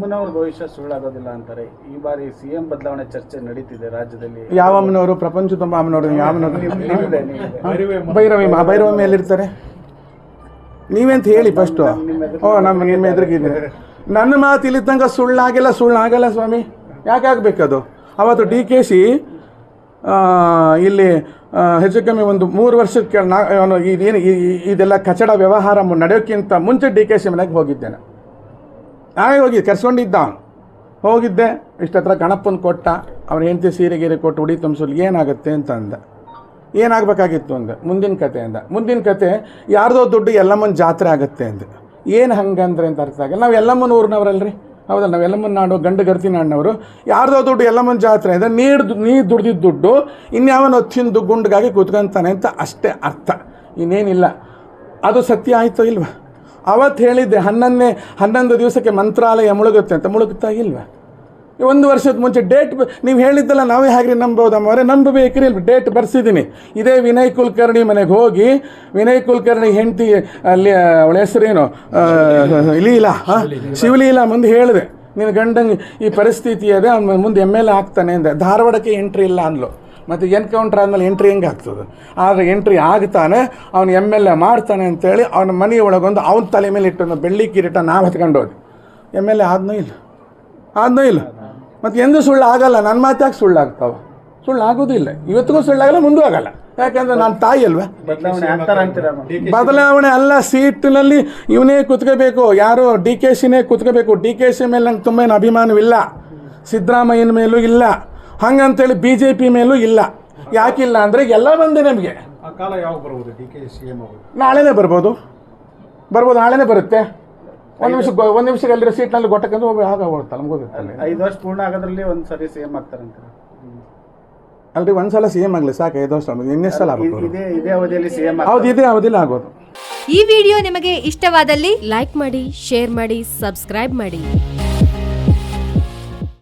ಅಮ್ಮನವ್ರ ಭವಿಷ್ಯ ಸುಳ್ಳಾಗೋದಿಲ್ಲ ಅಂತಾರೆ. ಈ ಬಾರಿ ಸಿಎಂ ಬದಲಾವಣೆ ಚರ್ಚೆ ನಡೀತಿದೆ ರಾಜ್ಯದಲ್ಲಿ. ಯಾವ ಅಮ್ಮನವರು ಪ್ರಪಂಚದ ಅಮ್ಮನವರು ಯಾವನವರು ನಿಮ್- ನಿಮ್ದೆ, ನಿಮ್ದೆ. ಭೈರವಿ ಮಾ ಭೈರವಮ್ಮ ಎಲ್ಲಿರ್ತಾರೆ? ನೀವೆಂತ ಹೇಳಿ ಫಸ್ಟು ಓ ನಮ್ಮ ನಿಮ್ಮ ಎದುರಿಗಿದ್ದೀರಿ. ನನ್ನ ಮಾತು ಇಲ್ಲಿ ತನಕ ಸುಳ್ಳಾಗಿಲ್ಲ ಸುಳ್ಳಾಗಲ್ಲ ಸ್ವಾಮಿ. ಯಾಕೆ ಆಗ್ಬೇಕದು? ಅವತ್ತು ಡಿ ಕೆ ಸಿ ಇಲ್ಲಿ ಹೆಚ್ಚು ಕಮ್ಮಿ ಒಂದು ಮೂರು ವರ್ಷಕ್ಕೆ ನಾ ಈ- ಇದೆಲ್ಲ ಕಚಡ ವ್ಯವಹಾರ ನಡೆಯೋಕ್ಕಿಂತ ಮುಂಚೆ ಡಿ ಕೆ ಸಿ ಮನೆಗೆ ಹೋಗಿದ್ದೇನೆ. ನಾನೇ ಹೋಗಿ ಕರ್ಸ್ಕೊಂಡಿದ್ದ. ಅವನು ಹೋಗಿದ್ದೆ. ಇಷ್ಟತ್ರ ಗಣಪನ ಕೊಟ್ಟ. ಅವ್ರ ಹೆಂಡತಿ ಸೀರೆ ಗೀರೆ ಕೊಟ್ಟು ಉಡಿ ತುಂಬಿಸಲು ಏನಾಗುತ್ತೆ ಅಂತ ಅಂದ. ಏನಾಗಬೇಕಾಗಿತ್ತು ಅಂದ. ಮುಂದಿನ ಕತೆ ಅಂದ. ಮುಂದಿನ ಕತೆ, ಯಾರ್ದೋ ದುಡ್ಡು ಎಲ್ಲಮ್ಮನ ಜಾತ್ರೆ ಆಗುತ್ತೆ ಅಂದ. ಏನು ಹಂಗಂದ್ರೆ ಅಂತ ಅರ್ಥ ಆಗಲ್ಲ. ನಾವು ಎಲ್ಲಮ್ಮನ ಊರಿನವರಲ್ರಿ. ಹೌದಲ್ಲ, ನಾವು ಎಲ್ಲಮ್ಮನ ನಾಡು, ಗಂಡು ಗರ್ತಿ ನಾಡಿನವರು. ಯಾರ್ದೋ ದುಡ್ಡು ಎಲ್ಲಮ್ಮನ ಜಾತ್ರೆ ಅಂದರೆ ನೀರು ನೀ ದುಡ್ದಿದ್ದ ದುಡ್ಡು ಇನ್ಯಾವನ ತಿಂದು ಗುಂಡ್ಗಾಗಿ ಕೂತ್ಕೊಂತಾನೆ ಅಂತ ಅಷ್ಟೇ ಅರ್ಥ. ಇನ್ನೇನಿಲ್ಲ. ಅದು ಸತ್ಯ ಆಯಿತೋ ಇಲ್ವಾ? ಅವತ್ತು ಹೇಳಿದ್ದೆ ಹನ್ನೊಂದನೇ ಹನ್ನೊಂದು ದಿವಸಕ್ಕೆ ಮಂತ್ರಾಲಯ ಮುಳುಗುತ್ತೆ ಅಂತ. ಮುಳುಗುತ್ತಾ ಇಲ್ವ? ಒಂದು ವರ್ಷದ ಮುಂಚೆ ಡೇಟ್ ನೀವು ಹೇಳಿದ್ದಲ್ಲ ನಾವೇ ಹಾಗೆ ನಂಬೋದಮ್ಮವರೇ ನಂಬಬೇಕ್ರಿ ಇಲ್ವ? ಡೇಟ್ ಬರ್ಸಿದ್ದೀನಿ. ಇದೇ ವಿನಯ್ ಕುಲಕರ್ಣಿ ಮನೆಗೆ ಹೋಗಿ ವಿನಯ್ ಕುಲಕರ್ಣಿ ಹೆಂಡತಿ ಅಲ್ಲಿ ಅವಳ ಹೆಸರೇನು? ಆ, ಲೀಲಾ ಹಾಂ? ಶಿವಲೀಲಾ ಮುಂದೆ ಹೇಳಿದೆ. ನಿನ್ನ ಗಂಡಂಗೆ ಈ ಪರಿಸ್ಥಿತಿ ಅದೇ ಅವ್ನು ಮುಂದೆ ಎಂ ಎಲ್ ಎ ಆಗ್ತಾನೆ ಅಂದೆ. ಧಾರವಾಡಕ್ಕೆ ಎಂಟ್ರಿ ಇಲ್ಲ ಅಂದ್ಲು. ಮತ್ತು ಎನ್ಕೌಂಟ್ರ್ ಆದಮೇಲೆ ಎಂಟ್ರಿ ಹೆಂಗೆ ಆಗ್ತದೆ? ಆದರೆ ಎಂಟ್ರಿ ಆಗ್ತಾನೆ ಅವ್ನು ಎಂ ಎಲ್ ಎ ಮಾಡ್ತಾನೆ ಅಂತೇಳಿ ಅವನ ಮನೆಯೊಳಗೊಂದು ಅವನ ತಲೆ ಮೇಲೆ ಇಟ್ಟು ಬೆಳ್ಳಿ ಕಿರೀಟ ನಾವು ಹತ್ಕೊಂಡು ಹೋದ್ವಿ. ಎಂ ಎಲ್ ಎ ಆದನೂ ಇಲ್ಲ? ಆದನೂ ಇಲ್ಲ. ಮತ್ತು ಎಂದೂ ಸುಳ್ಳು ಆಗಲ್ಲ ನನ್ನ ಮಾತಾಗಿ ಯಾಕೆ ಸುಳ್ಳು ಆಗ್ತಾವೆ ಸುಳ್ಳು ಆಗೋದಿಲ್ಲ ಇವತ್ತಿಗೂ ಸುಳ್ಳಾಗಲ್ಲ ಮುಂದೂ ಆಗಲ್ಲ. ಯಾಕಂದ್ರೆ ನಾನು ತಾಯಿ ಅಲ್ವಾ? ಬದಲಾವಣೆ ಅಲ್ಲ ಸೀಟ್ನಲ್ಲಿ ಇವನೇ ಕುತ್ಕೋಬೇಕು. ಯಾರು ಡಿ ಕೆ ಸಿನೇ ಕುತ್ಕೋಬೇಕು. ಡಿ ಕೆ ಸಿ ಮೇಲೆ ನಂಗೆ ತುಂಬ ಏನು ಅಭಿಮಾನವಿಲ್ಲ. ಸಿದ್ದರಾಮಯ್ಯನ ಮೇಲೂ ಇಲ್ಲ. ಹಂಗಂತೇಳಿ ಬಿ ಜೆ ಪಿ ಮೇಲೂ ಇಲ್ಲ. ಯಾಕಿಲ್ಲ ಅಂದರೆ ಎಲ್ಲ ಬಂದೆ ನಮಗೆ. ಆ ಕಾಲ ಯಾವಾಗ ಬರ್ಬೋದು ಡಿ ಕೆ ಸಿ ಎಂ ಅವರು? ನಾಳೆನೇ ಬರ್ಬೋದು. ಬರ್ಬೋದು ನಾಳೆನೇ ಬರುತ್ತೆ. ಒಂದು ನಿಮಿಷ ಒಂದು ನಿಮಿಷಕ್ಕೆ ಅಲ್ಲಿರೋ ಸೀಟ್ನಲ್ಲಿ ಗೊಟ್ಟಕ್ಕಂದ್ರೆ ಹೋಗಿ ಆಗ ಹೋಗ್ತಾರೆ ನಮ್ಗೆ ಐದು ವರ್ಷ ಪೂರ್ಣ ಆಗೋದ್ರಲ್ಲಿ ಒಂದು ಸರಿ ಸಿಎಂ ಆಗ್ತಾರೆ ಅಲ್ರಿ ಒಂದು ಸಲ ಸಿ ಎಂ ಆಗಲಿ ಸಾಕು ಐದು ವರ್ಷ ಇನ್ನೆಷ್ಟು ಸಲ ಆಗ್ಬೇಕು ಇದೆ ಇದೇ ಅವಧಿಯಲ್ಲಿ ಸಿಎಂ ಹೌದು ಇದೇ ಅವಧಿಯಲ್ಲಿ ಆಗೋದು. ಈ ವಿಡಿಯೋ ನಿಮಗೆ ಇಷ್ಟವಾದಲ್ಲಿ ಲೈಕ್ ಮಾಡಿ ಶೇರ್ ಮಾಡಿ ಸಬ್ಸ್ಕ್ರೈಬ್ ಮಾಡಿ.